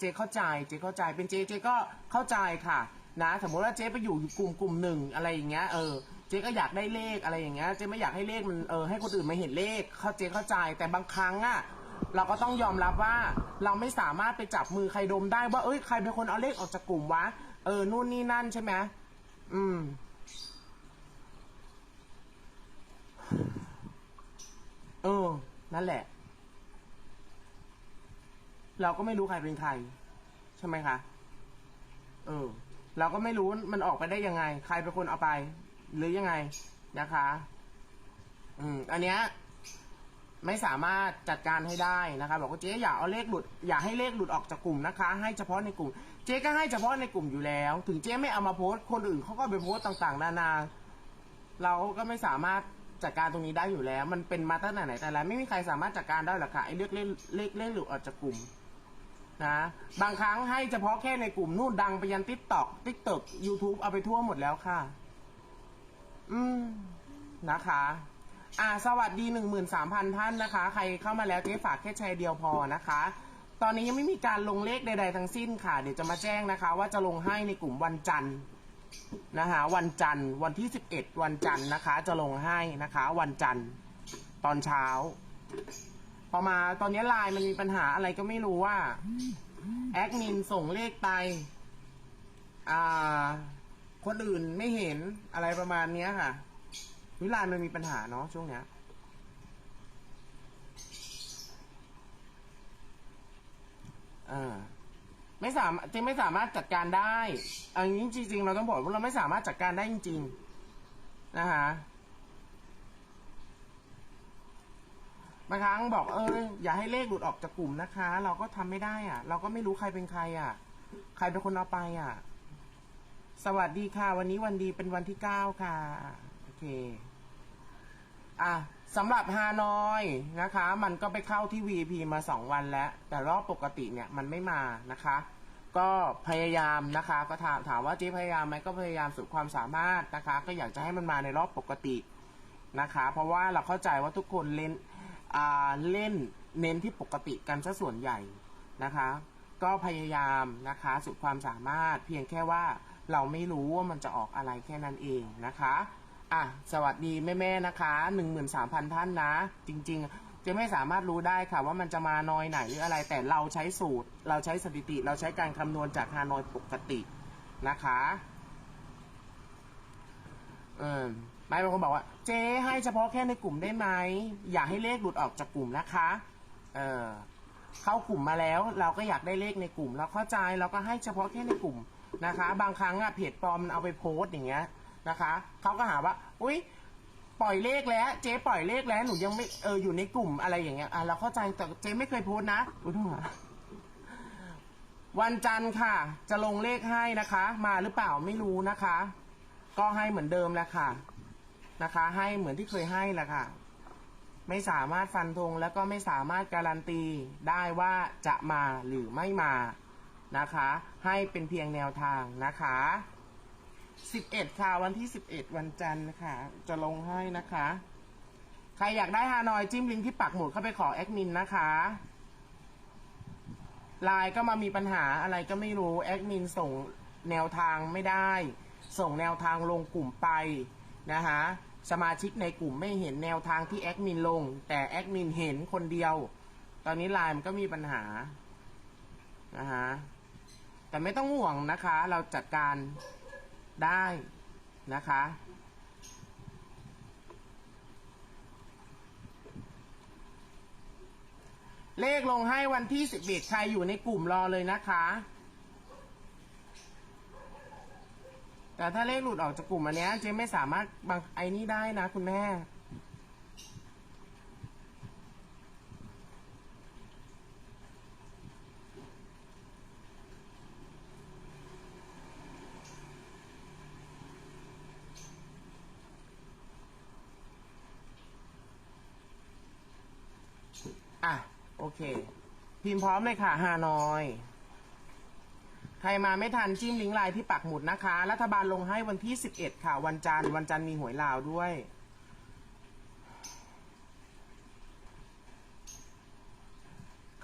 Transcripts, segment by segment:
เจ๊เข้าใจเจ๊เข้าใจเป็นเจ๊เจ๊ก็เข้าใจค่ะ นะ สมมติว่าเจ๊ไปอยู่กลุ่มกลุ่มหนึ่งอะไรอย่างเงี้ยเออเจ๊ก็อยากได้เลขอะไรอย่างเงี้ยเจ๊ไม่อยากให้เลขมันเออให้คนอื่นมาเห็นเลขเข้าเจ๊เข้าใจ แต่บางครั้งอะเราก็ต้องยอมรับว่าเราไม่สามารถไปจับมือใครดมได้ว่าเอ้ยใครเป็นคนเอาเลขออกจากกลุ่มวะเออนู่นนี่นั่นใช่ไหมอืมเออนั่นแหละ เราก็ไม่รู้ใครเป็นใคร ใช่ไหมคะเออ เราก็ไม่รู้มันออกไปได้ยังไง ใครเป็นคนเอาไป หรือยังไงนะคะ อืม อันเนี้ยไม่สามารถจัดการให้ได้นะคะบอกว่าเจ๊อย่าเอาเลขหลุด อย่าให้เลขหลุดออกจากกลุ่มนะคะ ให้เฉพาะในกลุ่ม เจ๊ก็ให้เฉพาะในกลุ่มอยู่แล้ว ถึงเจ๊ไม่เอามาโพสต์คนอื่นเขาก็ไปโพสต์ต่างๆ นานา เราก็ไม่สามารถจัดการตรงนี้ได้อยู่แล้ว มันเป็นมาตั้งแต่ไหนแต่ไรไม่มีใครสามารถจัดการได้หรอกค่ะไอ้เลือกเลขเลขเลขหลุดออกจากกลุ่ม นะบางครั้งให้เฉพาะแค่ในกลุ่มนู่นดังไปยันติ๊กต็อกติ๊กต็อกยูทูบเอาไปทั่วหมดแล้วค่ะ อืมนะคะ อ่า สวัสดีหนึ่งหมื่นสามพันท่านนะคะ ใครเข้ามาแล้วเจ๊ฝากแค่แชร์เดียวพอนะคะ ตอนนี้ยังไม่มีการลงเลขใด ๆ ทั้งสิ้นค่ะ เดี๋ยวจะมาแจ้งนะคะ ว่าจะลงให้ในกลุ่มวันจันทร์นะคะวันจันทร์วันที่สิบเอ็ดวันจันทร์นะคะ จะลงให้นะคะ วันจันทร์ตอนเช้า พอมาตอนนี้ไลน์มันมีปัญหาอะไรก็ไม่รู้ว่าแอดมินส่งเลขไปอ่า คนอื่นไม่เห็นอะไรประมาณเนี้ยค่ะวิไลน์มันมีปัญหาเนาะช่วงเนี้ยอ่าไม่สามารถจะไม่สามารถจัดการได้อันนี้จริงๆ เราต้องบอกว่าเราไม่สามารถจัดการได้จริง ๆ นะคะ บางครั้งบอกเอออย่าให้เลขหลุดออกจากกลุ่มนะคะ เราก็ทำไม่ได้อะ เราก็ไม่รู้ใครเป็นใครอะ ใครเป็นคนเอาไปอะ สวัสดีค่ะ วันนี้วันดีเป็นวันที่เก้าค่ะ โอเค อะสำหรับฮานอยนะคะ มันก็ไปเข้าที่ VP มาสองวันแล้ว แต่รอบปกติเนี่ยมันไม่มานะคะ ก็พยายามนะคะ ก็ถามถามว่าเจ๊พยายามไหมก็พยายามสุดความสามารถนะคะ ก็อยากจะให้มันมาในรอบปกตินะคะ เพราะว่าเราเข้าใจว่าทุกคนเล่น เล่นเน้นที่ปกติกันซะส่วนใหญ่นะคะ ก็พยายามนะคะสุดความสามารถเพียงแค่ว่าเราไม่รู้ว่ามันจะออกอะไรแค่นั้นเองนะคะอะสวัสดีแม่ๆนะคะหนึ่งหมื่นสามพันท่านนะ จริง ๆจะไม่สามารถรู้ได้ค่ะว่ามันจะมาน้อยไหนหรืออะไร แต่เราใช้สูตร เราใช้สถิติ เราใช้การคำนวณจากฮานอยปกตินะคะ เออไม่บางคนบอกว่า เจ๊ให้เฉพาะแค่ในกลุ่มได้ไหมอย่าให้เลขหลุดออกจากกลุ่มนะคะ เออเข้ากลุ่มมาแล้วเราก็อยากได้เลขในกลุ่ม เราเข้าใจเราก็ให้เฉพาะแค่ในกลุ่มนะคะ บางครั้งอะเพจปลอมมันเอาไปโพสต์อย่างเงี้ยนะคะเขาก็หาว่า อุ้ยปล่อยเลขแล้ว เจ๊ปล่อยเลขแล้วหนูยังไม่เอออยู่ในกลุ่มอะไรอย่างเงี้ยอะเราเข้าใจแต่เจ๊ไม่เคยโพสต์นะอุ้ยหมดวันจันทร์ค่ะ จะลงเลขให้นะคะ มาหรือเปล่าไม่รู้นะคะ ก็ให้เหมือนเดิมแหละค่ะ นะคะ ให้เหมือนที่เคยให้แหละค่ะ ไม่สามารถฟันธงแล้วก็ไม่สามารถการันตีได้ว่าจะมาหรือไม่มานะคะ ให้เป็นเพียงแนวทางนะคะ11ค่ะวันที่11วันจันทร์ค่ะ จะลงให้นะคะ ใครอยากได้ฮานอยจิ้มลิงก์ที่ปักหมุดเข้าไปขอแอดมินนะคะไลน์ก็มามีปัญหาอะไรก็ไม่รู้แอดมินส่งแนวทางไม่ได้ ส่งแนวทางลงกลุ่มไปนะคะสมาชิกในกลุ่มไม่เห็นแนวทางที่แอดมินลง แต่แอดมินเห็นคนเดียว ตอนนี้ไลน์มันก็มีปัญหานะคะแต่ไม่ต้องห่วงนะคะ เราจัดการได้นะคะ เลขลงให้วันที่สิบเอ็ดใครอยู่ในกลุ่มรอเลยนะคะ แต่ถ้าเลขหลุดออกจากกลุ่มอันเนี้ยเจ๊ไม่สามารถบังไอ้นี่ได้นะคุณแม่ อะ โอเค พิมพ์พร้อมเลยค่ะฮานอย ใครมาไม่ทันจิ้มลิงก์ไลน์ที่ปักหมุดนะคะ รัฐบาลลงให้วันที่ 11 ค่ะ วันจันทร์วันจันทร์มีหวยลาวด้วย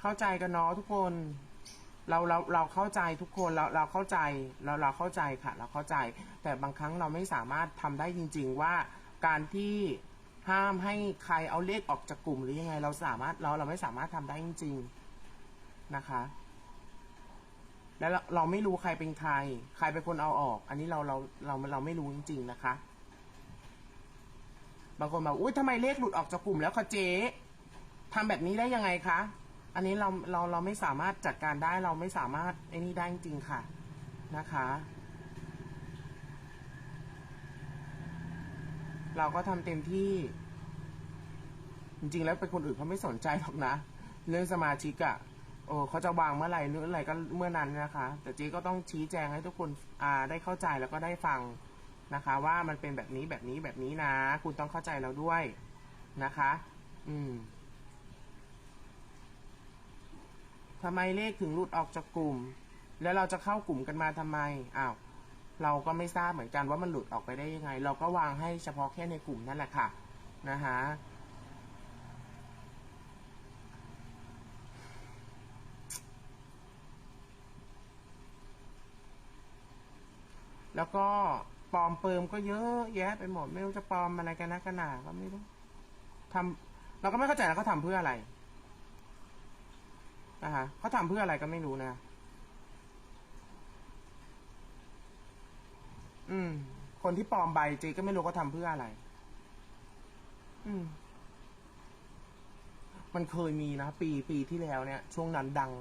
เข้าใจกันเนาะทุกคน เราเราเราเข้าใจทุกคนเราเราเข้าใจเราเราเข้าใจค่ะ เราเข้าใจ แต่บางครั้งเราไม่สามารถทำได้จริง ๆ ว่าการที่ห้ามให้ใครเอาเลขออกจากกลุ่มหรือยังไง เราสามารถเราเราไม่สามารถทำได้จริง ๆ นะคะ แล้วเราเราไม่รู้ใครเป็นใคร ใครเป็นคนเอาออก อันนี้เราเราเราเราไม่รู้จริง ๆ นะคะ บางคนบอกอุ้ยทำไมเลขหลุดออกจากกลุ่มแล้วคะเจ๊ทำแบบนี้ได้ยังไงคะ อันนี้เราเราเราไม่สามารถจัดการได้เราไม่สามารถไอ้นี่ได้จริงๆค่ะนะคะ เราก็ทำเต็มที่ จริงๆ แล้วเป็นคนอื่นเขาไม่สนใจหรอกนะ เรื่องสมาชิกอะ โอ้เขาจะวางเมื่อไหร่หรืออะไรก็เมื่อนั้นนะคะ แต่เจ๊ก็ต้องชี้แจงให้ทุกคนอ่าได้เข้าใจแล้วก็ได้ฟังนะคะ ว่ามันเป็นแบบนี้แบบนี้แบบนี้นะ คุณต้องเข้าใจเราด้วยนะคะ อืมทำไมเลขถึงหลุดออกจากกลุ่ม แล้วเราจะเข้ากลุ่มกันมาทำไมอ้าวเราก็ไม่ทราบเหมือนกันว่ามันหลุดออกไปได้ยังไง เราก็วางให้เฉพาะแค่ในกลุ่มนั่นแหละค่ะนะคะ แล้วก็ปลอมเปิมก็เยอะแยะไปหมด ไม่รู้จะปลอมอะไรกันนะกันหนาก็ไม่รู้ทำเราก็ไม่เข้าใจนะเขาทำเพื่ออะไรนะคะเขาทำเพื่ออะไรก็ไม่รู้นะ อืม คนที่ปลอมใบเจก็ไม่รู้เขาทำเพื่ออะไร อืม มันเคยมีนะปีปีที่แล้วเนี่ย ช่วงนั้นดัง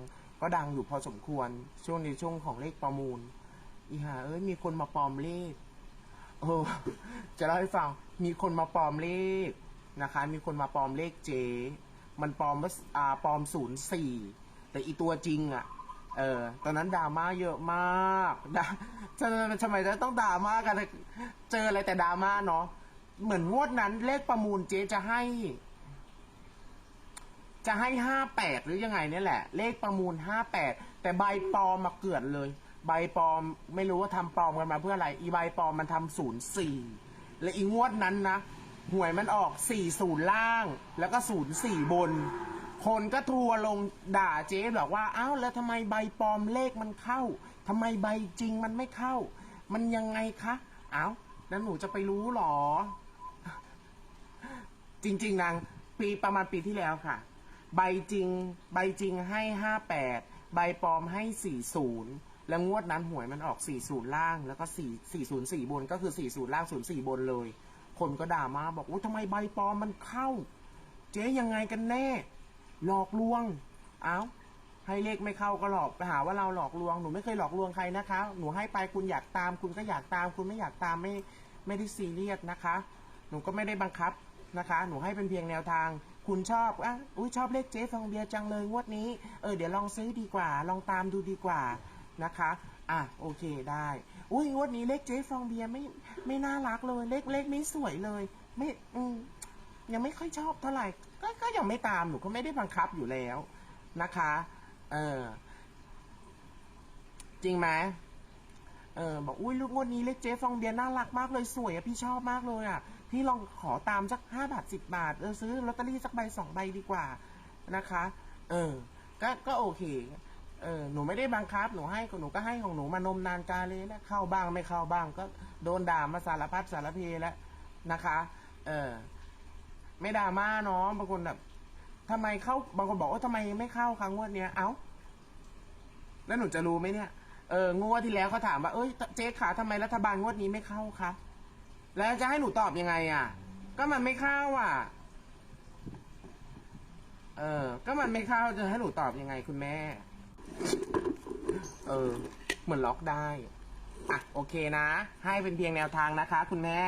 ก็ดังอยู่พอสมควร ช่วงในช่วงของเลขประมูล อีหาเอ้ยมีคนมาปลอมเลขเออจะเล่าให้ฟัง มีคนมาปลอมเลขนะคะ มีคนมาปลอมเลขเจ มันปลอมว่าอ่าปลอมศูนย์สี่แต่อีตัวจริงอะ่ะ เออ ตอนนั้นดราม่าเยอะมากดาทำไมทำไมต้องดราม่ากัน เจออะไรแต่ดราม่าเนาะ เหมือนงวดนั้นเลขประมูลเจ๊จะให้ จะให้ห้าแปดหรือยังไงเนี่ยแหละ เลขประมูลห้าแปดแต่ใบปลอมมาเกือนเลย ใบปลอมไม่รู้ว่าทำปลอมกันมาเพื่ออะไร อีใบปลอมมันทำศูนย์สี่และอีงวดนั้นนะหวยมันออกสี่ศูนย์ล่าง แล้วก็ศูนย์สี่บน คนก็ทัวร์ลงด่าเจ๊บอกว่าอ้าวแล้วทำไมใบปลอมเลขมันเข้าทำไมใบจริงมันไม่เข้า มันยังไงคะอ้าวแล้วหนูจะไปรู้หรอ จริง ๆนางปีประมาณปีที่แล้วค่ะ ใบจริง ใบจริงให้ห้าแปดใบปลอมให้สี่ศูนย์ แล้วงวดนั้นหวยมันออกสี่ศูนย์ล่าง แล้วก็สี่สี่ศูนย์สี่บน ก็คือสี่ศูนย์ล่างศูนย์สี่บนเลย คนก็ด่ามาบอกว่าทำไมใบปลอมมันเข้า เจ๊ยังไงกันแน่ หลอกลวง เอ้า ให้เลขไม่เข้าก็หลอกไปหาว่าเราหลอกลวง หนูไม่เคยหลอกลวงใครนะคะ หนูให้ไปคุณอยากตาม คุณก็อยากตาม คุณไม่อยากตามไม่ไม่ได้ซีเรียสนะคะ หนูก็ไม่ได้บังคับนะคะ หนูให้เป็นเพียงแนวทางคุณชอบอะอุ้ยชอบเลขเจ๊ฟองเบียร์จังเลยงวดนี้ เออ เดี๋ยวลองซื้อดีกว่า ลองตามดูดีกว่า นะคะ อะโอเคได้ อุ้ยงวดนี้เลขเจ๊ฟองเบียร์ไม่ไม่น่ารักเลย เลขเลขไม่สวยเลย ไม่อืมยังไม่ค่อยชอบเท่าไหร่ก็ก็ยังไม่ตามหนูก็ไม่ได้บังคับอยู่แล้วนะคะ เออ จริงไหมเออบอกอุ้ยลูกงวดนี้เลขเจ๊ฟองเบียร์น่ารักมากเลยสวยอะพี่ชอบมากเลยอะพี่ลองขอตามสักห้าบาทสิบบาทเออซื้อลอตเตอรี่สักใบสองใบดีกว่านะคะ เออ ก็ก็โอเค เออหนูไม่ได้บังคับหนูให้หนูก็ให้ของหนูมานมนานกาเลยแล้วเข้าบ้างไม่เข้าบ้าง ก็โดนด่ามาสารพัดสารเพแล้วนะคะ เออไม่ดรามาเนาะบางคนแบบทำไมเข้าบางคนบอกว่าทำไมไม่เข้าครั้งงวดเนี้ยเอ้าแล้วหนูจะรู้ไหมเนี่ยเอองวดที่แล้วเขาถามว่าเอ้ยเจ๊ขาทำไมรัฐบาลงวดนี้ไม่เข้าคะแล้วจะให้หนูตอบยังไงอะ ก็มันไม่เข้าอะ เออ ก็มันไม่เข้าจะให้หนูตอบยังไงคุณแม่ เออ เหมือนล็อกได้ อะ โอเคนะ ให้เป็นเพียงแนวทางนะคะ คุณแม่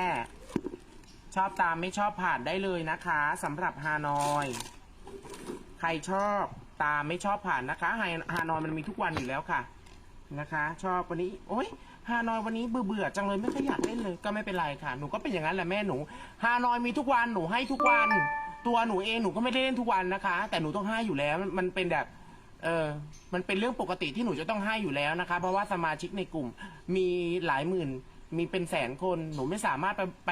ชอบตามไม่ชอบผ่านได้เลยนะคะสำหรับฮานอย ใครชอบตามไม่ชอบผ่านนะคะฮฮานอยมันมีทุกวันอยู่แล้วค่ะ นะคะ ชอบวันนี้ โอ๊ยฮานอยวันนี้เบื่อเบื่อจังเลยไม่ค่อยอยากเล่นเลย ก็ไม่เป็นไรค่ะ หนูก็เป็นอย่างนั้นแหละแม่หนูฮานอยมีทุกวันหนูให้ทุกวัน ตัวหนูเองหนูก็ไม่ได้เล่นทุกวันนะคะ แต่หนูต้องให้อยู่แล้วมันเป็นแบบ เออ มันเป็นเรื่องปกติที่หนูจะต้องให้อยู่แล้วนะคะ เพราะว่าสมาชิกในกลุ่ม มีหลายหมื่น มีเป็นแสนคน หนูไม่สามารถไปไป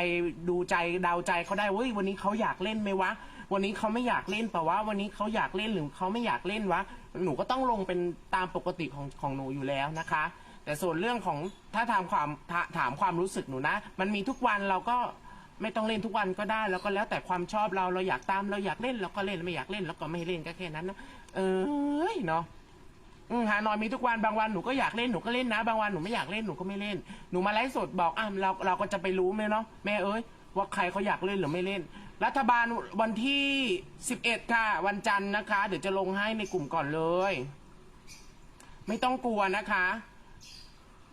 ดูใจเดาใจเขาได้เว้ยวันนี้เขาอยากเล่นไหมวะ วันนี้เขาไม่อยากเล่นเปล่าวะวันนี้เขาอยากเล่นหรือเขาไม่อยากเล่นวะ หนูก็ต้องลงเป็นตามปกติของของหนูอยู่แล้วนะคะ แต่ส่วนเรื่องของถ้าถามความถาถามความรู้สึกหนูนะ มันมีทุกวันเราก็ไม่ต้องเล่นทุกวันก็ได้ แล้วก็แล้วแต่ความชอบเราเราอยากตามเราอยากเล่นเราก็เล่นไม่อยากเล่นแล้วก็ไม่เล่นก็แค่นั้นนะ เอ้ยเนาะอืมหานอนมีทุกวันบางวันหนูก็อยากเล่นหนูก็เล่นนะ บางวันหนูไม่อยากเล่นหนูก็ไม่เล่น หนูมาไลฟ์สดบอกอะเราเราก็จะไปรู้ไหมเนาะแม่เอ้ยว่าใครเขาอยากเล่นหรือไม่เล่น รัฐบาลวันที่สิบเอ็ดค่ะ วันจันทร์นะคะ เดี๋ยวจะลงให้ในกลุ่มก่อนเลย ไม่ต้องกลัวนะคะ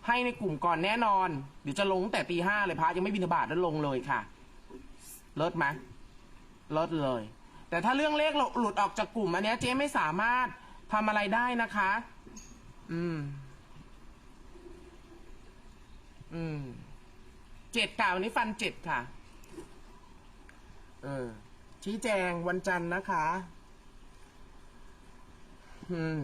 ให้ในกลุ่มก่อนแน่นอน เดี๋ยวจะลงแต่ตีห้าเลยพระยังไม่บินบาตแล้วลงเลยค่ะ เลิศไหมเลิศเลย แต่ถ้าเรื่องเลขหลุดออกจากกลุ่มอันเนี้ยเจ๊ไม่สามารถทำอะไรได้นะคะ อืม อืม เจ็ดค่ะวันนี้ฟันเจ็ดค่ะ เออ ชี้แจงวันจันทร์นะคะ อืม